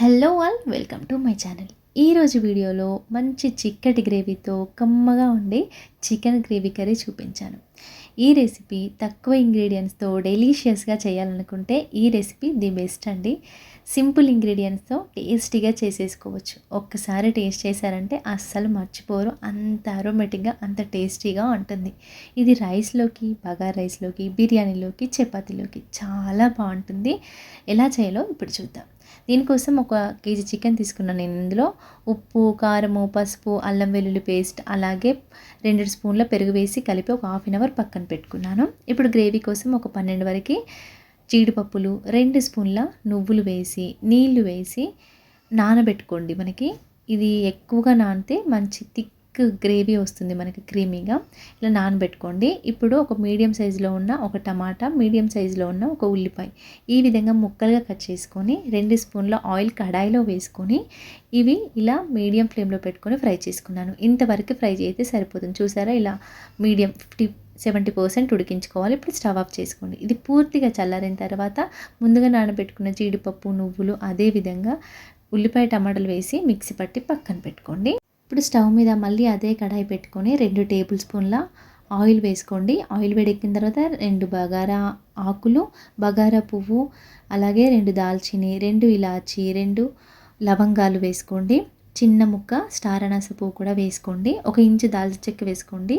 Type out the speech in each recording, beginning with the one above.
Hello all welcome to my channel ఈరోజు వీడియోలో మంచి చిక్కటి గ్రేవీతో కమ్మగా ఉండే చికెన్ గ్రేవీ కర్రీ చూపించాను. ఈ రెసిపీ తక్కువ ఇంగ్రీడియంట్స్తో డెలీషియస్గా చేయాలనుకుంటే ఈ రెసిపీ ది బెస్ట్ అండి. సింపుల్ ఇంగ్రీడియంట్స్తో టేస్టీగా చేసేసుకోవచ్చు. ఒక్కసారి టేస్ట్ చేశారంటే అస్సలు మర్చిపోరు. అంత అరోమేటిక్గా అంత టేస్టీగా ఉంటుంది. ఇది రైస్లోకి బగార్ రైస్లోకి బిర్యానీలోకి చపాతీలోకి చాలా బాగుంటుంది. ఎలా చేయాలో ఇప్పుడు చూద్దాం. దీనికోసం ఒక కేజీ చికెన్ తీసుకున్నాను నేను ఇందులో. ఉప్పు కారము పసుపు అల్లం వెల్లుల్లి పేస్ట్ అలాగే రెండు స్పూన్ల పెరుగు వేసి కలిపి ఒక హాఫ్ అన్ అవర్ పక్కన పెట్టుకున్నాను. ఇప్పుడు గ్రేవీ కోసం ఒక పన్నెండు వరకు జీడిపప్పులు రెండు స్పూన్ల నువ్వులు వేసి నీళ్ళు వేసి నానబెట్టుకోండి మనకి. ఇది ఎక్కువగా నానితే మంచి థిక్ గ్రేవీ వస్తుంది మనకి క్రీమీగా. ఇలా నానబెట్టుకోండి. ఇప్పుడు ఒక మీడియం సైజులో ఉన్న ఒక టమాటా మీడియం సైజులో ఉన్న ఒక ఉల్లిపాయ ఈ విధంగా ముక్కలుగా కట్ చేసుకొని రెండు స్పూన్ల ఆయిల్ కడాయిలో వేసుకొని ఇవి ఇలా మీడియం ఫ్లేమ్లో పెట్టుకొని ఫ్రై చేసుకున్నాను. ఇంతవరకు ఫ్రై చేస్తే సరిపోతుంది. చూసారా? ఇలా మీడియం ఫిఫ్టీ సెవెంటీ పర్సెంట్ ఉడికించుకోవాలి. ఇప్పుడు స్టవ్ ఆఫ్ చేసుకోండి. ఇది పూర్తిగా చల్లారిన తర్వాత ముందుగా నానబెట్టుకున్న జీడిపప్పు నువ్వులు అదేవిధంగా ఉల్లిపాయ టమాటాలు వేసి మిక్సీ పట్టి పక్కన పెట్టుకోండి. ఇప్పుడు స్టవ్ మీద మళ్ళీ అదే కడాయి పెట్టుకొని రెండు టేబుల్ స్పూన్ల ఆయిల్ వేసుకోండి. ఆయిల్ వేడెక్కిన తర్వాత రెండు బగారా ఆకులు బగారా పువ్వు అలాగే రెండు దాల్చిని రెండు ఇలాచి రెండు లవంగాలు వేసుకోండి. చిన్న ముక్క స్టార్ అనాస పువ్వు కూడా వేసుకోండి. ఒక ఇంచు దాల్చిన చెక్క వేసుకోండి.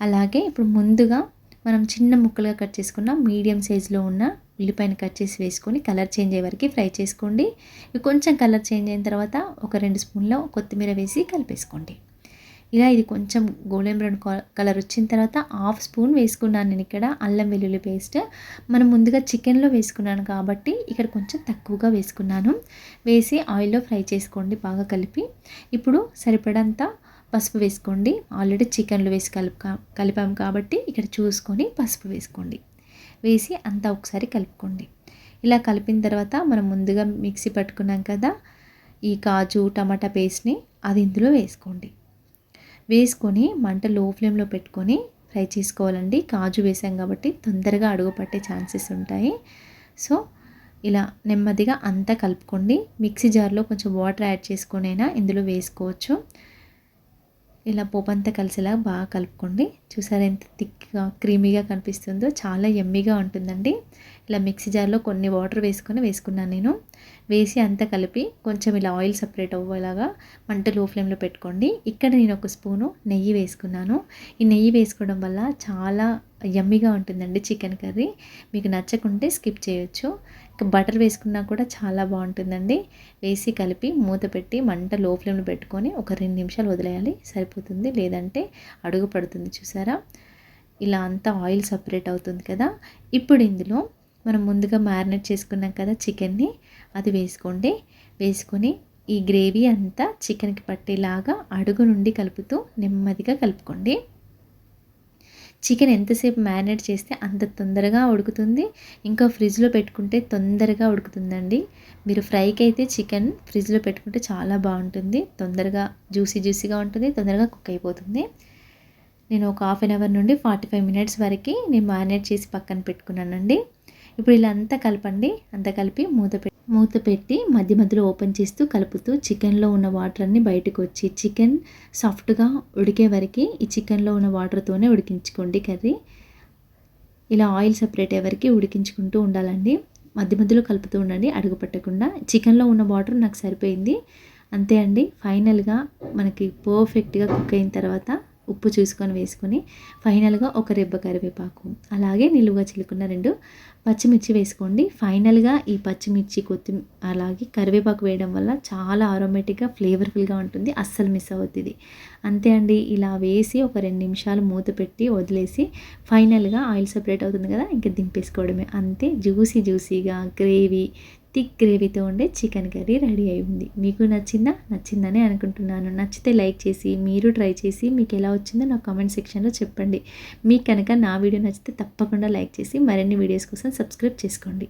అలాగే ఇప్పుడు ముందుగా మనం చిన్న ముక్కలుగా కట్ చేసుకున్న మీడియం సైజులో ఉన్న ఉల్లిపాయను కట్ చేసి వేసుకొని కలర్ చేంజ్ అయ్యే వరకు ఫ్రై చేసుకోండి. ఇవి కొంచెం కలర్ చేంజ్ అయిన తర్వాత ఒక రెండు స్పూన్లో కొత్తిమీర వేసి కలిపేసుకోండి. ఇలా ఇది కొంచెం గోల్డెన్ బ్రౌన్ కలర్ వచ్చిన తర్వాత హాఫ్ స్పూన్ వేసుకున్నాను నేను ఇక్కడ అల్లం వెల్లుల్లి పేస్ట్. మనం ముందుగా చికెన్లో వేసుకున్నాను కాబట్టి ఇక్కడ కొంచెం తక్కువగా వేసుకున్నాను. వేసి ఆయిల్లో ఫ్రై చేసుకోండి బాగా కలిపి. ఇప్పుడు సరిపడంత పసుపు వేసుకోండి. ఆల్రెడీ చికెన్లు వేసి కలుపు కలిపాం కాబట్టి ఇక్కడ చూసుకొని పసుపు వేసుకోండి. వేసి అంతా ఒకసారి కలుపుకోండి. ఇలా కలిపిన తర్వాత మనం ముందుగా మిక్సీ పట్టుకున్నాం కదా ఈ కాజు టమాటా పేస్ట్ని అది ఇందులో వేసుకోండి. వేసుకొని మంట లో ఫ్లేమ్లో పెట్టుకొని ఫ్రై చేసుకోవాలండి. కాజు వేసాం కాబట్టి తొందరగా అడుగు పట్టే ఛాన్సెస్ ఉంటాయి. సో ఇలా నెమ్మదిగా అంతా కలుపుకోండి. మిక్సీ జార్లో కొంచెం వాటర్ యాడ్ చేసుకొని అయినా ఇందులో వేసుకోవచ్చు. ఇలా పోపంతా కలిసేలా బాగా కలుపుకోండి. చూసారా ఎంత థిక్గా క్రీమీగా కనిపిస్తుందో. చాలా ఎమ్మీగా ఉంటుందండి. ఇలా మిక్సీ జార్లో కొన్ని వాటర్ వేసుకొని వేసుకున్నాను నేను. వేసి అంతా కలిపి కొంచెం ఇలా ఆయిల్ సపరేట్ అవ్వేలాగా మంట లో ఫ్లేమ్లో పెట్టుకోండి. ఇక్కడ నేను ఒక స్పూను నెయ్యి వేసుకున్నాను. ఈ నెయ్యి వేసుకోవడం వల్ల చాలా యమ్మీగా ఉంటుందండి చికెన్ కర్రీ. మీకు నచ్చకుంటే స్కిప్ చేయొచ్చు. ఇంకా బటర్ వేసుకున్నా కూడా చాలా బాగుంటుందండి. వేసి కలిపి మూత పెట్టి మంట లో ఫ్లేమ్లో పెట్టుకొని ఒక రెండు నిమిషాలు వదిలేయాలి. సరిపోతుంది? లేదంటే అడుగు పడుతుంది చూసారా? ఇలా అంతా ఆయిల్ సపరేట్ అవుతుంది కదా? ఇప్పుడు ఇందులో మనం ముందుగా మ్యారినేట్ చేసుకున్నాం కదా చికెన్ని అది వేసుకోండి. వేసుకొని ఈ గ్రేవీ అంతా చికెన్కి పట్టేలాగా అడుగు నుండి కలుపుతూ నెమ్మదిగా కలుపుకోండి. చికెన్ ఎంతసేపు మ్యారినేట్ చేస్తే అంత తొందరగా ఉడుకుతుంది. ఇంకా ఫ్రిడ్జ్లో పెట్టుకుంటే తొందరగా ఉడుకుతుందండి. మీరు ఫ్రైకి అయితే చికెన్ ఫ్రిడ్జ్లో పెట్టుకుంటే చాలా బాగుంటుంది. తొందరగా జ్యూసీ జ్యూసీగా ఉంటుంది తొందరగా కుక్ అయిపోతుంది. నేను ఒక హాఫ్ అన్ అవర్ నుండి ఫార్టీ ఫైవ్ మినిట్స్ వరకు నేను మ్యారినేట్ చేసి పక్కన పెట్టుకున్నానండి. ఇప్పుడు ఇలా అంతా కలపండి. అంతా కలిపి మూత పెట్టి మూత పెట్టి మధ్య మధ్యలో ఓపెన్ చేస్తూ కలుపుతూ చికెన్లో ఉన్న వాటర్ అన్ని బయటకు వచ్చి చికెన్ సాఫ్ట్గా ఉడికే వరకు ఈ చికెన్లో ఉన్న వాటర్తోనే ఉడికించుకోండి కర్రీ. ఇలా ఆయిల్ సపరేట్ అయ్యే ఉడికించుకుంటూ ఉండాలండి. మధ్య మధ్యలో కలుపుతూ ఉండండి అడుగు పట్టకుండా. చికెన్లో ఉన్న వాటర్ నాకు సరిపోయింది. అంతే అండి. ఫైనల్గా మనకి పర్ఫెక్ట్గా కుక్ అయిన తర్వాత ఉప్పు చూసుకొని వేసుకొని ఫైనల్గా ఒక రెబ్బ కరివేపాకు. అలాగే నిలువుగా చిలుకున్న రెండు పచ్చిమిర్చి వేసుకోండి. ఫైనల్గా ఈ పచ్చిమిర్చి కొత్తిమీర అలాగే కరివేపాకు వేయడం వల్ల చాలా ఆరోమేటిక్గా ఫ్లేవర్ఫుల్గా ఉంటుంది. అస్సలు మిస్ అవుతుంది అంతే అండి. ఇలా వేసి ఒక రెండు నిమిషాలు మూత పెట్టి వదిలేసి ఫైనల్గా ఆయిల్ సపరేట్ అవుతుంది కదా ఇంకా దింపేసుకోవడమే. అంతే. జ్యూసీ జ్యూసీగా గ్రేవీ థిక్ గ్రేవీతో ఉండే చికెన్ కర్రీ రెడీ అయింది మీకు నచ్చిందా? నచ్చిందని అనుకుంటున్నాను. నచ్చితే లైక్ చేసి మీరు ట్రై చేసి మీకు ఎలా వచ్చిందో నా కామెంట్ సెక్షన్లో చెప్పండి. మీకు కనుక నా వీడియో నచ్చితే తప్పకుండా లైక్ చేసి మరిన్ని వీడియోస్ కోసం సబ్స్క్రైబ్ చేసుకోండి.